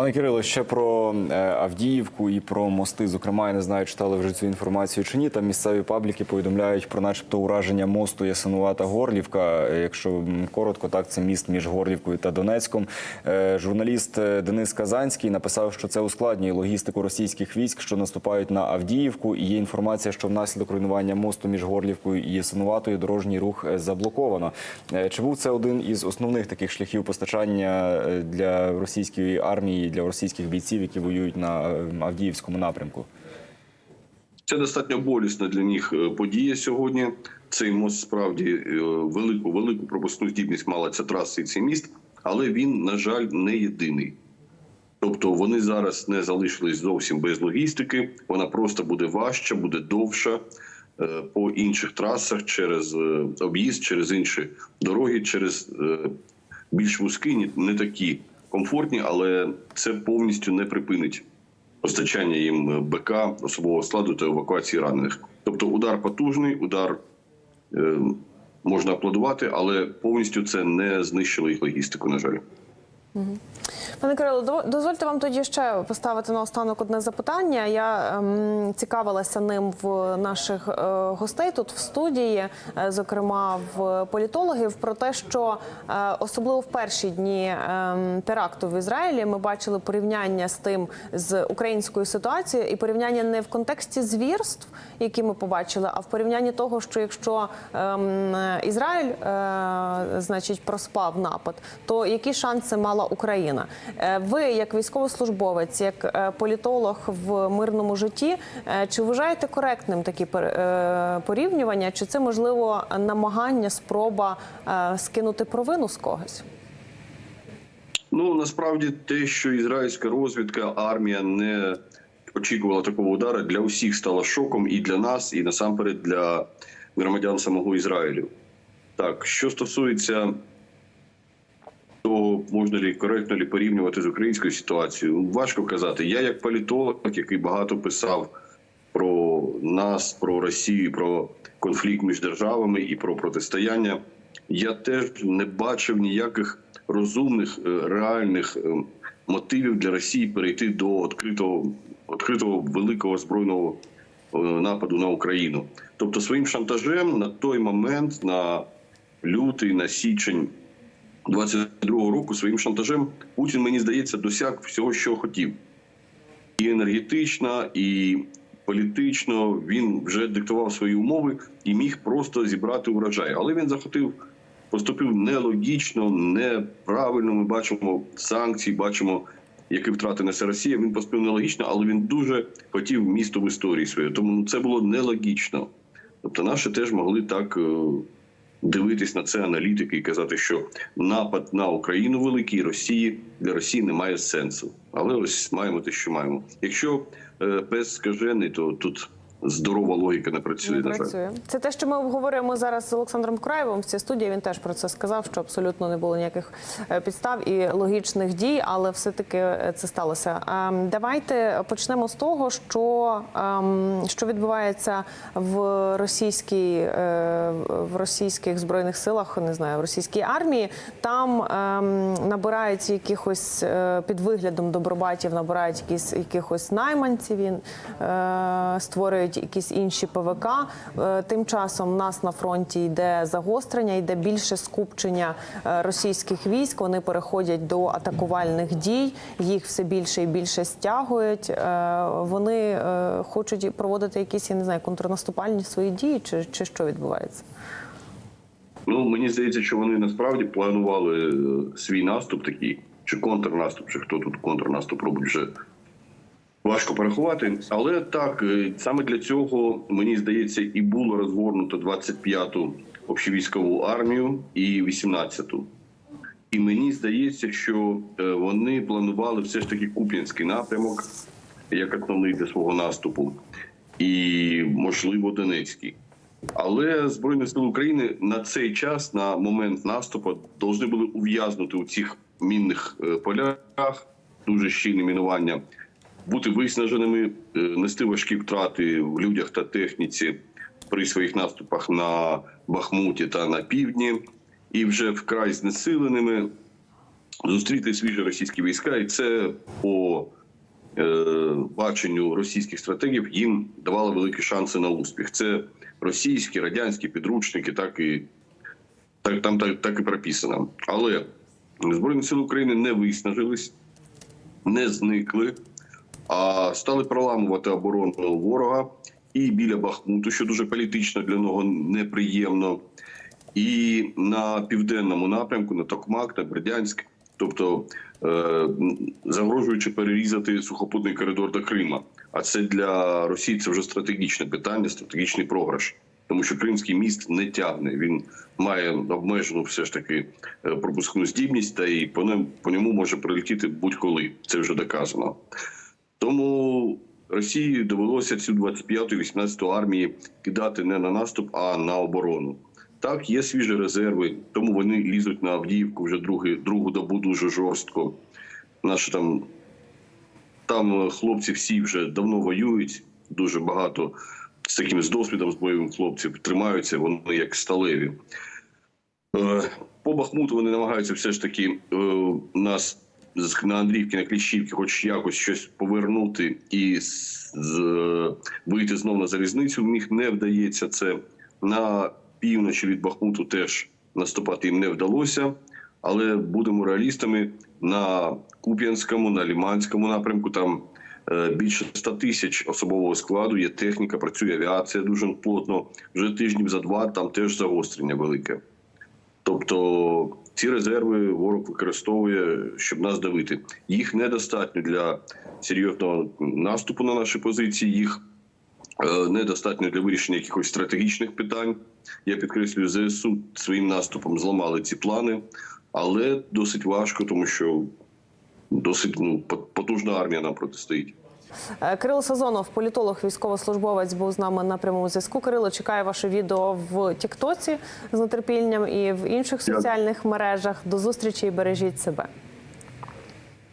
Пане Кирило, ще про е, Авдіївку і про мости. Зокрема, я не знаю, читали вже цю інформацію чи ні. Там місцеві пабліки повідомляють про, начебто, ураження мосту Ясинувата Горлівка. Е, Якщо коротко, так це міст між Горлівкою та Донецьком. Е, Журналіст Денис Казанський написав, що це ускладнює логістику російських військ, що наступають на Авдіївку. І є інформація, що внаслідок руйнування мосту між Горлівкою і Ясинуватою дорожній рух заблоковано. Чи був це один із основних таких шляхів постачання для російської армії, для російських бійців, які воюють на е, Авдіївському напрямку? Це достатньо болісна для них е, подія сьогодні. Цей мост справді е, велику велику пропускну здібність мала ця траса і цей міст, але він, на жаль, не єдиний. Тобто вони зараз не залишились зовсім без логістики. Вона просто буде важча, буде довша е, по інших трасах через об'їзд, через інші дороги, через більш вузькі, не такі комфортні, але це повністю не припинить постачання їм е, БК, особового складу та евакуації ранених. Тобто удар потужний, удар е, можна аплодувати, але повністю це не знищило їх логістику, на жаль. Пане Кирило, до- дозвольте вам тоді ще поставити на останок одне запитання. Я ем, цікавилася ним в наших е, гостей тут в студії, е, зокрема в політологів, про те, що е, особливо в перші дні ем, теракту в Ізраїлі ми бачили порівняння з тим з українською ситуацією, і порівняння не в контексті звірств, які ми побачили, а в порівнянні того, що якщо ем, Ізраїль, е, значить, проспав напад, то які шанси мала Україна? Е, Ви, як військовослужбовець, як е, політолог в мирному житті, е, чи вважаєте коректним такі порівнювання? Чи це можливо намагання, спроба скинути провину з когось? Ну насправді те, що ізраїльська розвідка, армія не очікувала такого удару, для усіх стало шоком і для нас, і насамперед для громадян самого Ізраїлю. Так, що стосується можна ли коректно ли порівнювати з українською ситуацією, важко казати. Я, як політолог, який багато писав про нас, про Росію, про конфлікт між державами і про протистояння, я теж не бачив ніяких розумних, е, реальних е, мотивів для Росії перейти до відкритого, відкритого великого збройного е, нападу на Україну. Тобто, своїм шантажем на той момент, на лютий, на січень 22-го року, своїм шантажем Путін, мені здається, досяг всього, що хотів і енергетично, і політично він вже диктував свої умови і міг просто зібрати урожай. Але він захотів, поступив нелогічно, неправильно. Ми бачимо санкції, бачимо, які втрати несе Росія. Він поступив нелогічно, але він дуже хотів місто в історії своєї. Тому це було нелогічно. Тобто, наші теж могли так. Дивитись на це аналітики і казати, що напад на Україну великий Росії для Росії не має сенсу. Але ось маємо те, що маємо. Якщо е, пес скажений, то тут здорова логіка не працює. Не на жаль. працює. Це те, що ми обговорюємо зараз з Олександром Краєвим в цій студії. Він теж про це сказав, що абсолютно не було ніяких е, підстав і логічних дій, але все-таки е, це сталося. Ем, Давайте почнемо з того, що, ем, що відбувається в російській е, в російських збройних силах, не знаю, в російській армії. Там ем, набирають якихось під виглядом добробатів, набирають якісь якихось найманців. Він е, створюють якісь інші ПВК. Е, Тим часом в нас на фронті йде загострення, йде більше скупчення е, російських військ. Вони переходять до атакувальних дій, їх все більше і більше стягують. Е, Вони хочуть проводити якісь я не знаю контрнаступальні свої дії, чи, чи що відбувається? Ну мені здається, що вони насправді планували свій наступ такий, чи контрнаступ, чи хто тут контрнаступ робить вже. Важко порахувати, але так е, саме для цього мені здається, і було розгорнуто 25-ту общевійськову армію і 18-ту. І мені здається, що е, вони планували все ж таки Куп'янський напрямок як основний для свого наступу, і можливо Донецький. Але Збройні сили України на цей час, на момент наступу, повинні були ув'язнути у цих мінних е, полях, дуже щільне мінування, бути виснаженими, е, нести важкі втрати в людях та техніці при своїх наступах на Бахмуті та на півдні, і вже вкрай знесиленими зустріти свіжі російські війська, і це по е, баченню російських стратегів їм давало великі шанси на успіх. Це російські, радянські підручники, так і так там так, так і прописано. Але Збройні сили України не виснажились, не зникли, а стали проламувати оборону ворога і біля Бахмуту, що дуже політично для нього неприємно, і на південному напрямку, на Токмак, на Бердянськ, тобто е, загрожуючи перерізати сухопутний коридор до Крима. А це для Росії це вже стратегічне питання, стратегічний програш. Тому що Кримський міст не тягне. Він має обмежену все ж таки е, пропускну здібність, та і по ньому, може прилетіти будь-коли. Це вже доказано. Тому Росії довелося цю 25-ту 18-ту армії кидати не на наступ, а на оборону. Так, є свіжі резерви, тому вони лізуть на Авдіївку вже другий, другу добу дуже жорстко. Наші там, там хлопці всі вже давно воюють, дуже багато з таким з досвідом з бойовим хлопців тримаються, вони як сталеві. Е, По Бахмуту вони намагаються все ж таки е, нас на Андріївки, на Кліщівки, хоч якось щось повернути і з- вийти знов на залізницю. В них не вдається це на півночі від Бахмуту. Теж наступати їм не вдалося. Але будемо реалістами на Куп'янському, на Ліманському напрямку. Там е, більше 100 тисяч особового складу. Є техніка, працює авіація дуже плотно. Вже тижнів за два там теж загострення велике. Тобто ці резерви ворог використовує, щоб нас давити. Їх недостатньо для серйозного наступу на наші позиції. Їх е, недостатньо для вирішення якихось стратегічних питань. Я підкреслюю, ЗСУ своїм наступом зламали ці плани, але досить важко, тому що досить ну, потужна армія нам протистоїть. Е, Кирило Сазонов, політолог, військовослужбовець, був з нами на прямому зв'язку. Кирило чекає ваше відео в Тіктоці з нетерпінням і в інших соціальних мережах. До зустрічі і бережіть себе.